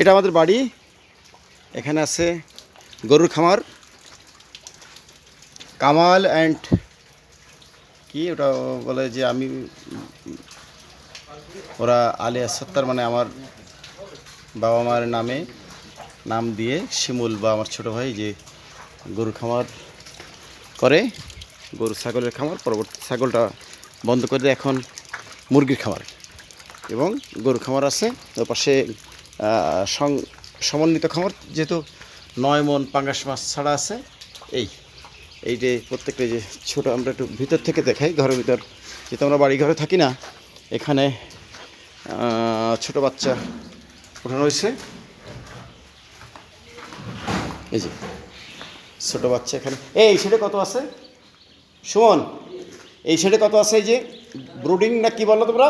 এটা আমাদের বাড়ি। এখানে আছে গরুর খামার। কামাল অ্যান্ড কি ওটা বলে যে আমি ওরা আলিয়া সত্তার মানে আমার বাবা মার নামে নাম দিয়ে শিমুল বা আমার ছোট ভাই যে গরুর খামার করে গরু ছাগলের খামার, পরবর্তী ছাগলটা বন্ধ করে এখন মুরগির খামার। এবং গরু খামার আছে। ওর পাশে সমন্বিত খামার, যেহেতু নয় মন পাঙ্গাস মাছ ছাড়া আছে। এই এই যে প্রত্যেকটা যে ছোটো, আমরা একটু ভিতর থেকে দেখাই, ঘরের ভিতর। যেহেতু আমরা বাড়ি ঘরে থাকি না, এখানে ছোট বাচ্চা ওঠানো হয়েছে। এই যে, ছোটো বাচ্চা এখানে। এই সেটা কত আছে? সুমন, এই সেটা কত আছে? এই যে, ব্রুডিং না কি বলো তোমরা?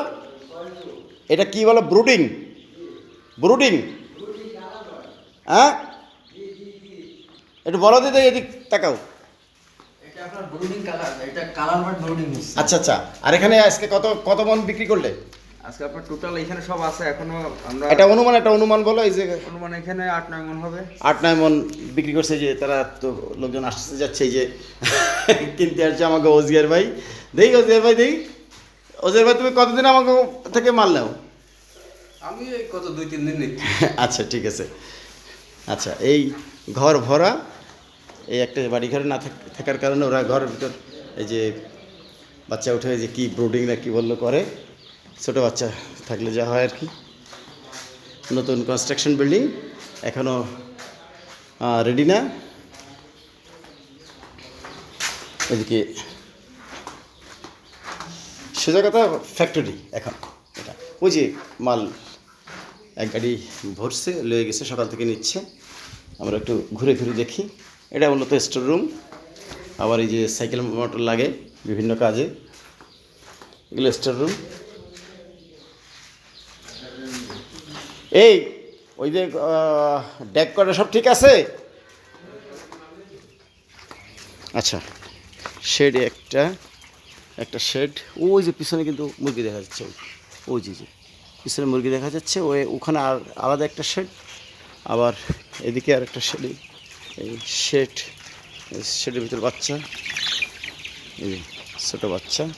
এটা কি বলো? ব্রুডিং ব্রুডিং হ্যাঁ? একটু বলো দিদি এদিক তাকাও। আচ্ছা আচ্ছা। আর এখানে আজকে কত কত মন বিক্রি করলে? আজকে আপনার টোটাল এখানে সব আছে এখনও আমরা এটা অনুমান একটা অনুমান বলো এই যে অনুমান এখানে আট নয় মন হবে। আট নয় মন বিক্রি করছে যে তারা তো লোকজন আসতে যাচ্ছে এই যে কিনতে আসছে আমাকে ওজিয়ার ভাই। দেই ওজিয়ার ভাই দেই। ওজিয়ার ভাই তুমি কতদিন আমাকে থেকে মাল নাও আমি এই কত দুই তিন দিন আচ্ছা ঠিক আছে। আচ্ছা এই ঘর ভরা এই একটা বাড়ি ঘরে না থাকার কারণে ওরা ঘরের ভিতর এই যে বাচ্চা উঠে যে কি ব্রুডিং না কি বলল করে ছোটো বাচ্চা থাকলে যা হয় আর কি। নতুন কনস্ট্রাকশন বিল্ডিং এখনও রেডি না। এদিকে সোজা কথা ফ্যাক্টরি এখন। এটা। ওই যে মাল এক গাড়ি ভরছে, লয়ে গেছে, সকাল থেকে নিচ্ছে। আমরা একটু ঘুরে ঘুরে দেখি। এটা মূলত স্টোর রুম আবার এই যে সাইকেল মোটর লাগে বিভিন্ন কাজে। এগুলো স্টোর রুম এই, ওই যে ডেক করা সব ঠিক আছে? আচ্ছা শেড একটা। একটা শেড ওই যে পিছনে কিন্তু মুরগি দেখা যাচ্ছে, ওই- যে যে পিছনে মুরগি দেখা যাচ্ছে, ওই ওখানে আর আলাদা একটা শেড আবার এদিকে আর একটা শেড এই শেড শেডের ভিতর বাচ্চা, এই ছোটো বাচ্চা।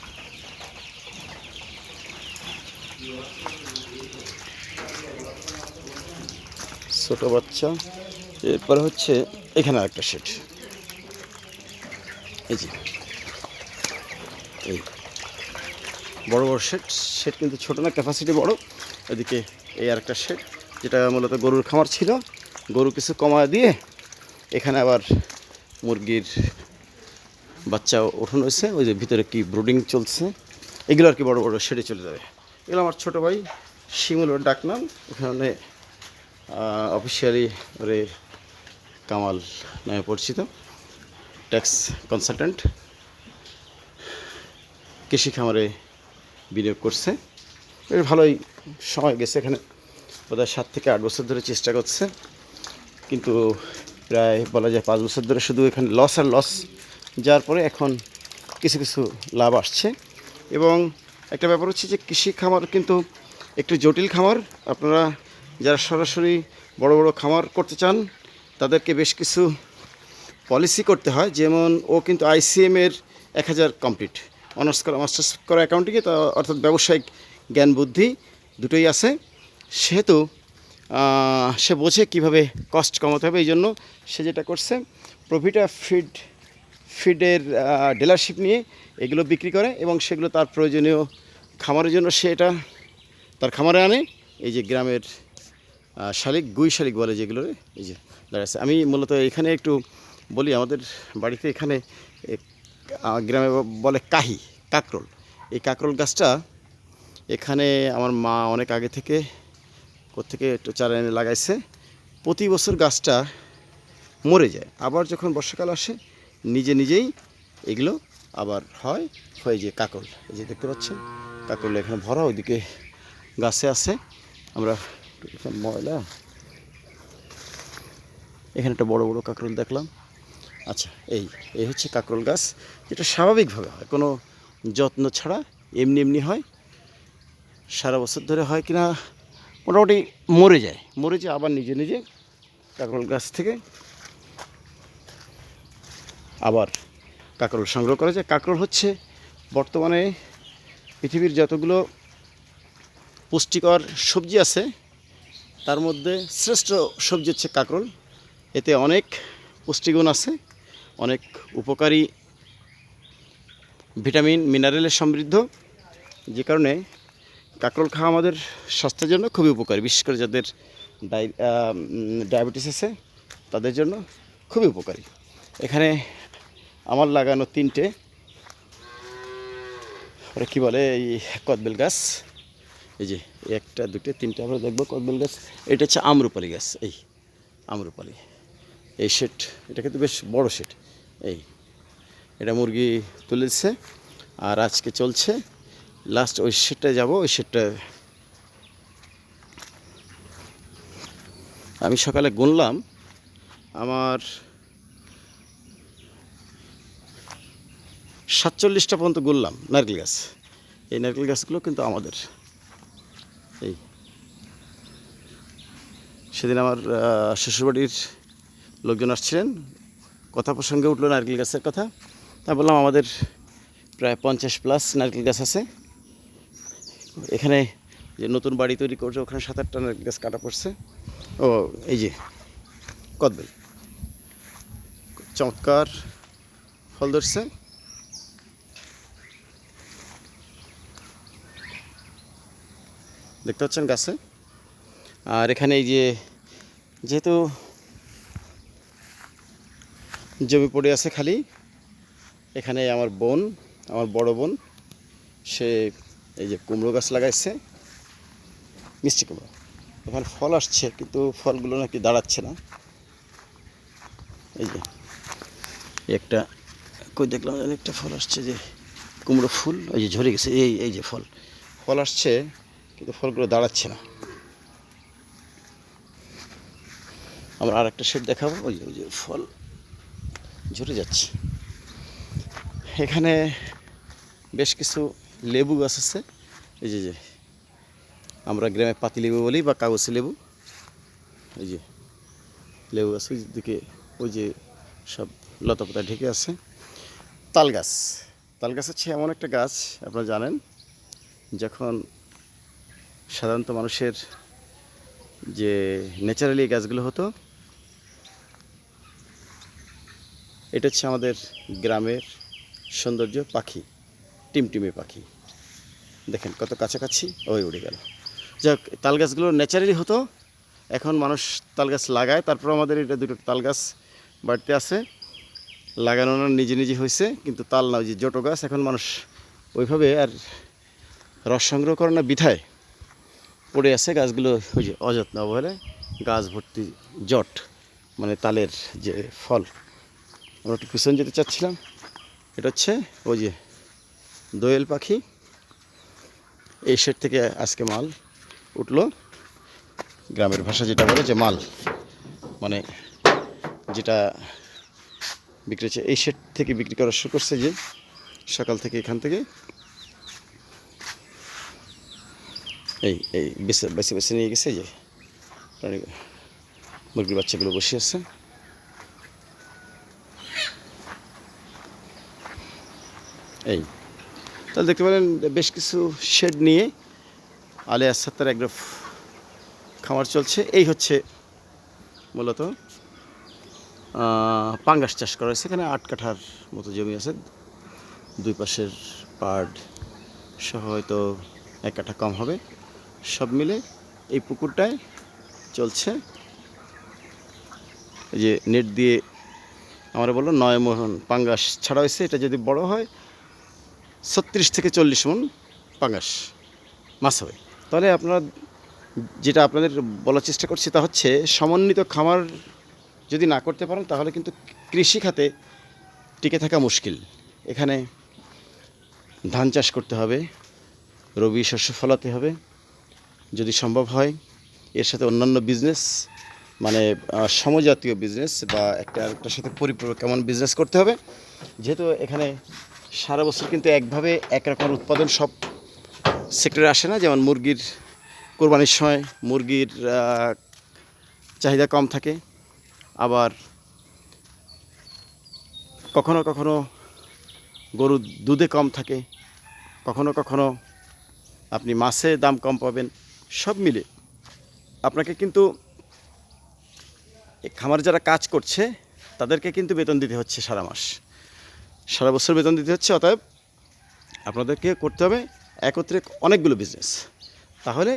ছোট বাচ্চা, এরপরে হচ্ছে এখানে একটা শেড এই যে। এই বড় বড় শেড শেড কিন্তু ছোটো না ক্যাপাসিটি বড়। এদিকে এই আর একটা শেড যেটা মূলত গরুর খামার ছিল। গরু কিছু কমায় দিয়ে এখানে আবার মুরগির বাচ্চা ওঠানো হয়েছে। ওই যে ভিতরে কি ব্রুডিং চলছে। এগুলো আর কি বড় বড় শেডে চলে যাবে। এগুলো আমার ছোটো ভাই শিমুল ওর ডাক নাম। এখানে অফিসিয়ালি ওরে কামাল নামে পরিচিত। ট্যাক্স কনসালট্যান্ট কৃষি খামারে বিনিয়োগ করছে। বেশ ভালোই সময় গেছে এখানে। বোধহয় সাত থেকে আট বছর ধরে চেষ্টা করছে। কিন্তু প্রায় বলা যায় পাঁচ বছর ধরে শুধু এখানে লস আর লস যার পরে এখন কিছু কিছু লাভ আসছে। এবং একটা ব্যাপার হচ্ছে যে কৃষি খামার কিন্তু একটু জটিল খামার। আপনারা যারা সরাসরি বড় বড় খামার করতে চান, তাদেরকে বেশ কিছু পলিসি করতে হয়। যেমন ও কিন্তু আইসিএম এর এক হাজার কমপ্লিট অনার্স করা, মাস্টার্স করা অ্যাকাউন্টিংয়ে তা অর্থাৎ ব্যবসায়িক জ্ঞান বুদ্ধি দুটোই আছে। সেহেতু সে বোঝে কীভাবে কস্ট কমাতে হবে এই জন্য সে যেটা করছে প্রফিটা ফিড ফিডের ডিলারশিপ নিয়ে এগুলো বিক্রি করে এবং সেগুলো তার প্রয়োজনীয় খামারের জন্য সে এটা তার খামারে আনে। এই যে গ্রামের শালিক, গুই শালিক বলে যেগুলো, এই যে দাঁড়াচ্ছে আমি মূলত এখানে একটু বলি, আমাদের বাড়িতে এখানে গ্রামে বলে কাহি, কাকরোল। এই কাকরোল গাছটা এখানে আমার মা অনেক আগে থেকে একটু চারা এনে লাগাইছে। প্রতি বছর গাছটা মরে যায়। আবার যখন বর্ষাকাল আসে, নিজে নিজেই এগুলো আবার হয়, হয়ে যে কাকরোল। এই যে দেখতে পাচ্ছেন, কাকরোল এখানে ভরা, ওইদিকে গাছে আছে। আমরা ময়লা, এখানে একটা বড় বড় কাকরোল দেখলাম। আচ্ছা এই এই হচ্ছে কাকরোল গাছ, যেটা স্বাভাবিকভাবে হয়, কোনো যত্ন ছাড়া এমনি এমনি হয়, সারা বছর ধরে হয় কিনা মোটামুটি মরে যায় মরে যায়, আবার নিজে নিজে কাঁকরোল গাছ থেকে আবার কাঁকরোল সংগ্রহ করা যায়। কাঁকরোল হচ্ছে বর্তমানে পৃথিবীর যতগুলো পুষ্টিকর সবজি আছে, তার মধ্যে শ্রেষ্ঠ সবজি হচ্ছে কাঁকরোল। এতে অনেক পুষ্টিগুণ আছে। অনেক উপকারী ভিটামিন, মিনারেলের সমৃদ্ধ, যে কারণে কাঁকরোল খাওয়া আমাদের স্বাস্থ্যের জন্য খুবই উপকারী, বিশেষ করে যাদের ডায়াবেটিস আছে, তাদের জন্য খুবই উপকারী। এখানে আমার লাগানো তিনটে, ওরা কী বলে, এই কদবেল গাছ, এই যে একটা, দুটো, তিনটে, আমরা দেখব কদবেল গাছ। এটা হচ্ছে আমরুপালি গাছ, এই আমরুপালি। এই শেড এটা কিন্তু বেশ বড় শেড। এই, এটা মুরগি তুলেছে আর আজকে চলছে। লাস্ট ওই শেডটায় যাব, ওই শেডটা আমি সকালে গুনলাম। আমার সাতচল্লিশটা পর্যন্ত গুনলাম নারকেল গাছ। এই নারকেল গাছগুলো কিন্তু আমাদের। এই, সেদিন আমার শ্বশুরবাড়ির লোকজন আসছিলেন কথা প্রসঙ্গে উঠল নারকেল গাছের কথা। তা বললাম আমাদের প্রায় পঞ্চাশ প্লাস নারকেল গাছ আছে। এখানে যে নতুন বাড়ি তৈরি করছে, ওখানে সাত আটটা নারকেল গাছ কাটা পড়ছে। ও, এই যে, কদবেল। চমৎকার ফল ধরছে। দেখতে পাচ্ছেন গাছে। আর এখানে এই যে, যেহেতু জমি পড়ে আছে খালি। এখানে আমার বোন, আমার বড় বোন, সে এই যে কুমড়ো গাছ লাগাইছে, মিষ্টি কুমড়ো। এখানে ফল আসছে, কিন্তু ফলগুলো নাকি দাঁড়াচ্ছে না। এই যে, একটা, কই দেখলাম একটা ফল আসছে যে কুমড়ো ফুল, এই যে ঝরে গেছে, এই এই যে ফল। ফল আসছে, কিন্তু ফলগুলো দাঁড়াচ্ছে না। আমরা আর একটা শেড দেখাবো, ওই যে ওই যে ফল। ঝরে যাচ্ছে। এখানে বেশ কিছু লেবু গাছ আছে। এই যে যে, আমরা গ্রামে পাতি লেবু বলি বা কাগজি লেবু। এই যে, লেবু গাছ, ওই দিকে, ওই যে সব লতাপাতা ঢেকে আছে। তাল গাছ তাল গাছ হচ্ছে এমন একটা গাছ, আপনারা জানেন, যখন সাধারণত মানুষের যে ন্যাচারালি গাছগুলো হতো এটা হচ্ছে আমাদের গ্রামের সৌন্দর্য পাখি টিমটিমে পাখি। দেখেন কত কাছাকাছি, ওই উড়ে গেল। যাক তাল গাছগুলো ন্যাচারালি হতো। এখন মানুষ তাল গাছ লাগায়, তারপর আমাদের এটা দুটো তাল গাছ বাড়িতে আছে। লাগানো নিজে নিজে হয়েছে, কিন্তু তাল না, ওই যে জটো গাছ, এখন মানুষ ওইভাবে আর রস সংগ্রহ করে না, বিধায় পড়ে আছে। গাছগুলো ওই যে অযত্ন অবহেলায় গাছ ভর্তি জট মানে তালের যে ফল। আমরা একটু পিছন যেতে চাচ্ছিলাম। এটা হচ্ছে ওই যে দোয়েল পাখি। এই শেড থেকে আজকে মাল উঠল। গ্রামের ভাষা যেটা বলে যে মাল মানে যেটা বিক্রি হচ্ছে। এই শেড থেকে বিক্রি করা শুরু করছে যে সকাল থেকে এখান থেকে। এই এই বেছে বেছে নিয়ে গেছে যে, মুরগির বাচ্চাগুলো বসে আছে। এই। তাহলে দেখতে পেলেন বেশ কিছু শেড নিয়ে আলিয়া সাত্তার একগ্রফ খামার চলছে। এই হচ্ছে মূলত পাঙ্গাস চাষ করা হয়েছে। এখানে আট কাঠার মতো জমি আছে। দুই পাশের পাড় সহ হয়তো এক কাঠা কম হবে। সব মিলে এই পুকুরটায় চলছে। এই যে নেট দিয়ে আমরা বলল নয় মোহন পাঙ্গাস ছাড়া হয়েছে। এটা যদি বড় হয় ছত্রিশ থেকে চল্লিশ মন পাঙ্গাস মাছ হবে। তাহলে আপনারা যেটা আপনাদের বলার চেষ্টা করছি তা হচ্ছে, সমন্বিত খামার যদি না করতে পারেন, তাহলে কিন্তু কৃষি খাতে টিকে থাকা মুশকিল। এখানে ধান চাষ করতে হবে, রবি শস্য ফলাতে হবে, যদি সম্ভব হয়। এর সাথে অন্যান্য বিজনেস মানে সমজাতীয় বিজনেস বা একটা আরেকটার সাথে পরিপূরক কেমন বিজনেস করতে হবে। যেহেতু এখানে সারা বছর কিন্তু একভাবে একরকম উৎপাদন সব সেক্টরে আসে না। যেমন মুরগির কোরবানির সময় মুরগির চাহিদা কম থাকে। আবার কখনো কখনো গরুর দুধে কম থাকে। কখনো কখনো আপনি মাছে দাম কম পাবেন। সব মিলে আপনাকে কিন্তু খামার যারা কাজ করছে, তাদেরকে কিন্তু বেতন দিতে হচ্ছে সারা মাস। সারা বছর বেতন দিতে হচ্ছে, অতএব আপনাদেরকে করতে হবে একত্রে অনেকগুলো বিজনেস তাহলে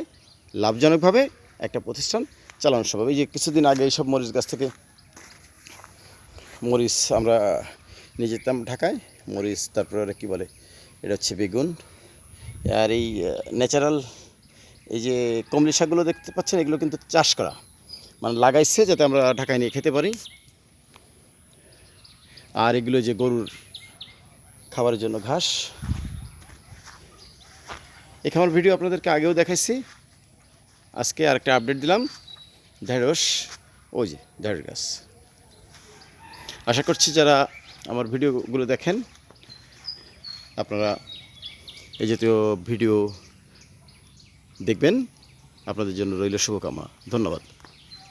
লাভজনকভাবে একটা প্রতিষ্ঠান চালানো সম্ভব। এই যে কিছুদিন আগে এইসব মরিচ গাছ থেকে মরিচ আমরা নিয়ে যেতাম ঢাকায়, মরিচ, তারপরে ওরা কী বলে, এটা হচ্ছে বেগুন। আর এই ন্যাচারাল এই যে কমলি শাকগুলো দেখতে পাচ্ছেন, এগুলো কিন্তু চাষ করা। মানে লাগাইছে যাতে আমরা ঢাকায় নিয়ে খেতে পারি। আর এগুলো যে গরুর খাবারের জন্য ঘাস। এই খামার ভিডিও আপনাদেরকে আগেও দেখাইছি। আজকে আরেকটা আপডেট দিলাম। ঢেঁড়স, ওই যে ঢেঁড়স গাছ। আশা করছি যারা আমার ভিডিওগুলো দেখেন, আপনারা এই জাতীয় ভিডিও দেখবেন। আপনাদের জন্য রইল শুভকামনা। ধন্যবাদ।